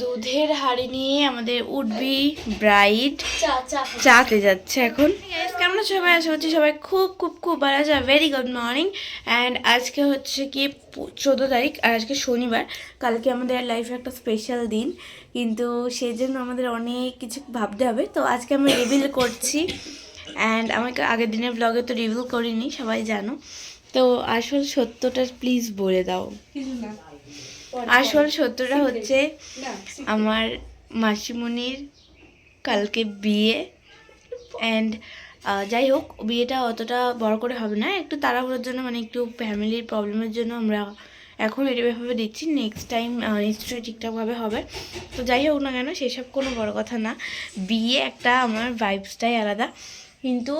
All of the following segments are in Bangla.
দুধের হাড়ি নিয়ে আমাদের উঠবি ব্রাইড। চাতে যাচ্ছে এখন। কেমন সবাই? আশা করছি সবাই খুব খুব খুব ভালো আছে। ভেরি গুড মর্নিং অ্যান্ড আজকে হচ্ছে কি চোদ্দ তারিখ আর আজকে শনিবার। কালকে আমাদের লাইফে একটা স্পেশাল দিন। কিন্তু সেই জন্য আমাদের অনেক কিছু ভাবতে হবে। তো আজকে আমি রিভিল করছি। অ্যান্ড আমাকে আগের দিনের ব্লগে তো রিভিল করিনি, সবাই জানো। তো আসল সত্যটা প্লিজ বলে দাও। আসল সত্যটা হচ্ছে আমার মাসিমণির কালকে বিয়ে। অ্যান্ড যাই হোক বিয়েটা অতটা বড় করে হবে না। একটু তাড়াহুড়োর জন্য মানে একটু ফ্যামিলির প্রবলেমের জন্য আমরা এখন এটা এভাবে দিচ্ছি নেক্সট টাইম নিশ্চয়ই ঠিকঠাকভাবে হবে। তো যাই হোক না কেন সেসব কোনো বড় কথা না। বিয়ে একটা আমার ভাইবসটাই আলাদা। কিন্তু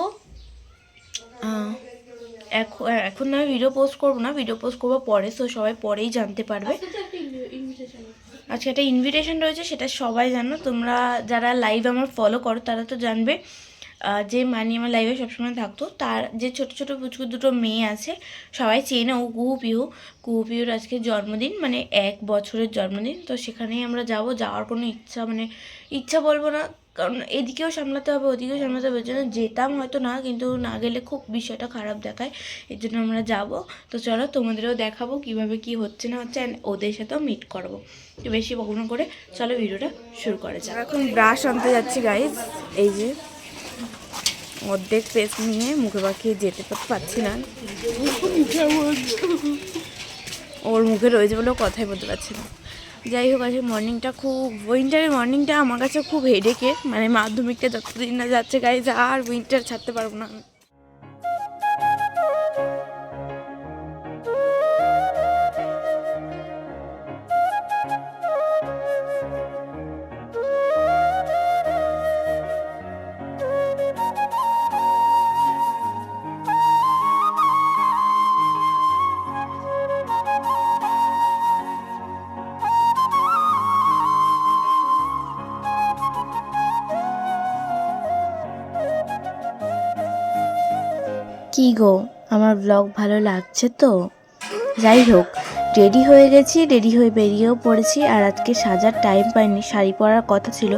এখন এখন আমি ভিডিও পোস্ট করব না ভিডিও পোস্ট করব পরে তো সবাই পরেই জানতে পারবে। আজকে একটা ইনভিটেশন রয়েছে সেটা সবাই জানো তোমরা যারা লাইভ আমার ফলো করো তারা তো জানবে। যে মানি আমার লাইফে সবসময় থাকতো, তার যে ছোট ছোট পুচকু দুটো মেয়ে আছে, সবাই চেনে ও কুহু পিহু কুহু পিহুর আজকে জন্মদিন মানে এক বছরের জন্মদিন, তো সেখানেই আমরা যাব। যাওয়ার কোনো ইচ্ছা মানে ইচ্ছা বলব না, কারণ এদিকেও সামলাতে হবে, ওদিকেও সামলাতে হবে জন্য যেতাম হয়তো না, কিন্তু না গেলে খুব বিষয়টা খারাপ দেখায়, এর জন্য আমরা যাব। তো চলো তোমাদেরও দেখাবো কীভাবে কি হচ্ছে না হচ্ছে, and ওদের সাথেও মিট করব। তো বেশি বকবক করে, চলো ভিডিওটা শুরু করা যাক। এখন ব্রাশ আনতে যাচ্ছি গাইজ এই যে। অর্ধেক পেস্ট নিয়ে মুখে পাখিয়ে যেতে পারছি না। ওর মুখে রয়েছে বলেও কথাই বলতে পারছি না। যাই হোক আছে মর্নিংটা খুব উইন্টারের মর্নিংটা আমার কাছে খুব হেডেকে মানে মাধ্যমিকটা যতদিন না যাচ্ছে গাইজ আর উইন্টার ছাড়তে পারব না আমি। কি গো? আমার ব্লগ ভালো লাগছে তো? যাই হোক রেডি হয়ে গেছি রেডি হয়ে বেরিয়েও পড়েছি আর আজকে সাজার টাইম পাইনি, শাড়ি পরার কথা ছিল।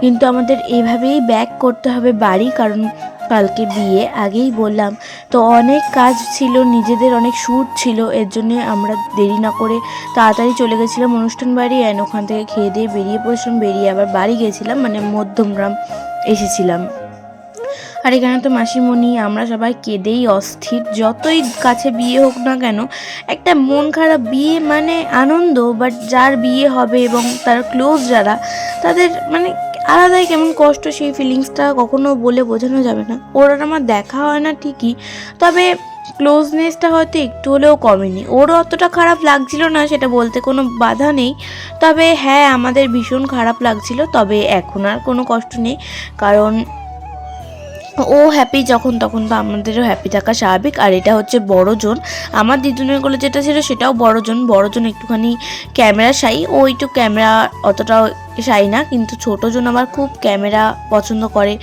কিন্তু আমাদের এভাবেই ব্যাক করতে হবে বাড়ি, কারণ কালকে বিয়ে। আগেই বললাম, তো অনেক কাজ ছিল, নিজেদের অনেক শ্যুট ছিল, এর জন্য আমরা দেরি না করে তাড়াতাড়ি চলে গেছিলাম অনুষ্ঠান বাড়ি অ্যান্ড ওখান থেকে খেয়ে দিয়ে বেরিয়ে পড়েছিলাম, বেরিয়ে আবার বাড়ি গেছিলাম মানে মধ্যমগ্রাম এসেছিলাম। আর এখানে তো মাসিমণি, আমরা সবাই কেঁদেই অস্থির। যতই কাছে বিয়ে হোক না কেন, একটা মন খারাপ বিয়ে মানে আনন্দ বাট যার বিয়ে হবে এবং তার ক্লোজ যারা, তাদের মানে আলাদাই কেমন কষ্ট, সেই ফিলিংসটা কখনো বলে বোঝানো যাবে না। ওর আর আমার দেখা হয় না ঠিকই, তবে ক্লোজনেসটা হয়তো একটু হলেও কমেনি। ওরও অতটা খারাপ লাগছিল না, সেটা বলতে কোনো বাধা নেই। তবে হ্যাঁ আমাদের ভীষণ খারাপ লাগছিল, তবে এখন আর কোনো কষ্ট নেই। কারণ ও হ্যাপি যখন তখন তো আমাদেরও হ্যাপি থাকা স্বাভাবিক। আর এটা হচ্ছে বড় জন। আমার দিদুনের কোলে যেটা ছিল সেটাও বড় জন। বড় জন একটুখানি ক্যামেরা সাই ও একটু ক্যামেরা অতটাও শাই না কিন্তু ছোট জন আবার খুব ক্যামেরা পছন্দ করে।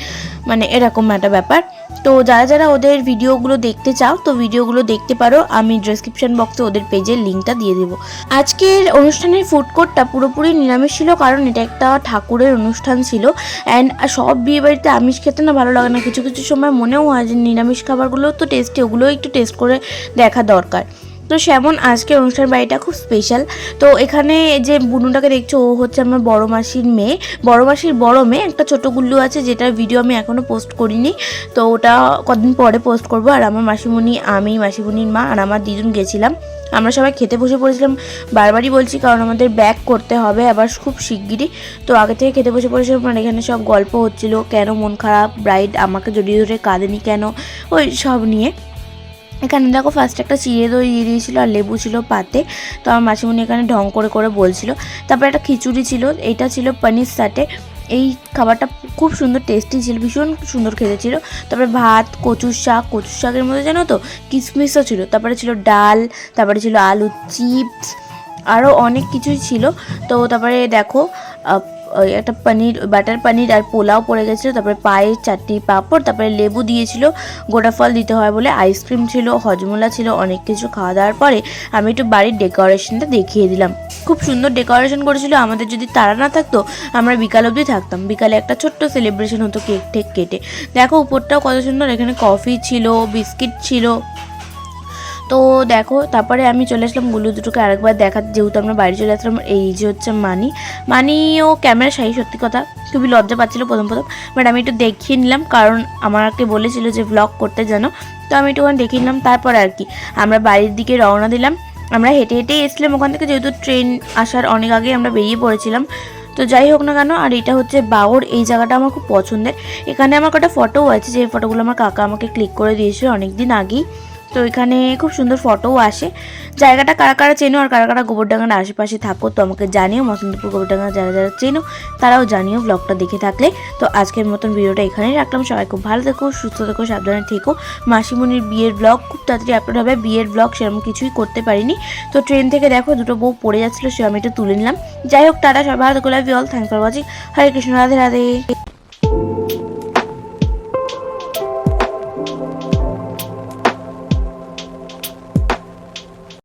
মানে এরকম একটা ব্যাপার। তো যারা যারা ওদের ভিডিওগুলো দেখতে চাও, তো ভিডিওগুলো দেখতে পারো। আমি ডেসক্রিপশন বক্সে ওদের পেজের লিঙ্কটা দিয়ে দেবো। আজকের অনুষ্ঠানের ফুড কোর্টটা পুরোপুরি নিরামিষ ছিল, কারণ এটা একটা ঠাকুরের অনুষ্ঠান ছিল। অ্যান্ড সব বিয়ে বাড়িতে আমিষ খেতে না ভালো লাগে না। কিছু কিছু সময় মনেও হয় যে নিরামিষ খাবারগুলো তো টেস্টি ওগুলোও একটু টেস্ট করে দেখা দরকার। তো সেমন আজকে অনুষ্ঠান বাড়িটা খুব স্পেশাল তো এখানে যে বুনুটাকে দেখছ, ও হচ্ছে আমার বড় মাসির মেয়ে। বড় মাসির বড় মেয়ে, একটা ছোটো গুল্লু আছে, যেটার ভিডিও আমি এখনও পোস্ট করিনি। তো ওটা কদিন পরে পোস্ট করব। আর আমার মাসিমণি, আমি, মাসিমণির মা আর আমার দিদুন গেছিলাম। আমরা সবাই খেতে বসে পড়েছিলাম। বারবারই বলছি, কারণ আমাদের ব্যাক করতে হবে আবার খুব শিগগিরই। তো আগে থেকে খেতে বসে পড়েছিলাম মানে এখানে সব গল্প হচ্ছিল, কেন মন খারাপ ব্রাইড আমাকে জড়িয়ে ধরে কাঁদেনি কেন, ওই সব নিয়ে। এখানে দেখো ফার্স্ট একটা চিড়ে দই দিয়ে দিয়েছিলো আর লেবু ছিল পাতে। তো আমার মাসিমণি এখানে ঢং করে করে বলছিল। তারপরে একটা খিচুড়ি ছিল, এটা ছিল পনির সাটে। এই খাবারটা খুব সুন্দর টেস্টি ছিল, ভীষণ সুন্দর খেতে ছিল। তারপরে ভাত, কচুর শাক, কচুর শাকের মধ্যে জানো তো কিশমিশও ছিল। তারপরে ছিল ডাল, তারপরে ছিল আলু চিপস আরও অনেক কিছুই ছিল। তো তারপরে দেখো একটা পনির, বাটার পনির আর পোলাও পড়ে গেছিল, তারপরে পায়েস, চাটনি, পাঁপড়, তারপরে লেবু দিয়েছিল, গোটা ফল দিতে হয় বলে আইসক্রিম ছিল, হজমোলা ছিল, অনেক কিছু খাওয়া দাওয়ার পরে আমি একটু বাড়ির ডেকোরেশনটা দেখিয়ে দিলাম। খুব সুন্দর ডেকোরেশন করেছিল, আমাদের যদি তারা না থাকতো, আমরা বিকাল অবধি থাকতাম। বিকালে একটা ছোট্ট সেলিব্রেশন হতো কেক টেক কেটে। দেখো উপরটাও কত সুন্দর, এখানে কফি ছিল বিস্কিট ছিল। তো দেখো, তারপরে আমি চলে আসলাম গুলু দুটোকে আরেকবার দেখা, যেহেতু আমরা বাড়ি চলে আসলাম, এই যে হচ্ছে মানি। মানিও ক্যামেরা সাই সত্যি কথা। খুবই লজ্জা পাচ্ছিল প্রথম প্রথম। বাট আমি একটু দেখিয়ে নিলাম, কারণ আমাকে বলেছিল যে ব্লগ করতে জানো। তো আমি একটুখানি দেখিয়ে নিলাম, তারপর আর কি। আমরা বাড়ির দিকে রওনা দিলাম। আমরা হেঁটে হেঁটেই এসেছিলাম ওখান থেকে, যেহেতু ট্রেন আসার অনেক আগে আমরা বেরিয়ে পড়েছিলাম। তো যাই হোক না কেন, আর এটা হচ্ছে বাওর, এই জায়গাটা আমার খুব পছন্দের। এখানে আমার কটা ফটোও আছে, যে ফটোগুলো আমার কাকা আমাকে ক্লিক করে দিয়েছিল অনেক দিন আগেই। তো এখানে খুব সুন্দর ফটোও আসে। জায়গাটা কারা কারা চেনো আর কারা কারা গোবরডাঙ্গার আশেপাশে থাকো, তো আমাকে জানিও মসন্তপুর গোবরডাঙ্গা যারা যারা চেনো, তারাও জানিও ব্লগটা দেখে থাকলে। তো আজকের মতন ভিডিওটা এখানেই রাখলাম। সবাই খুব ভালো থেকো, সুস্থ থেকো, সাবধানে থেকো। মাসিমণির বিয়ের ব্লগ খুব তাড়াতাড়ি আপলোড হবে। বিয়ের ব্লগ সেরকম কিছুই করতে পারিনি। তো ট্রেন থেকে দেখো দুটো বউ পড়ে যাচ্ছিল সে আমি একটু তুলে নিলাম। যাই হোক, টাটা, সবাই ভালো থেকো love you all thank for watching Hare Krishna, Radhe Radhe.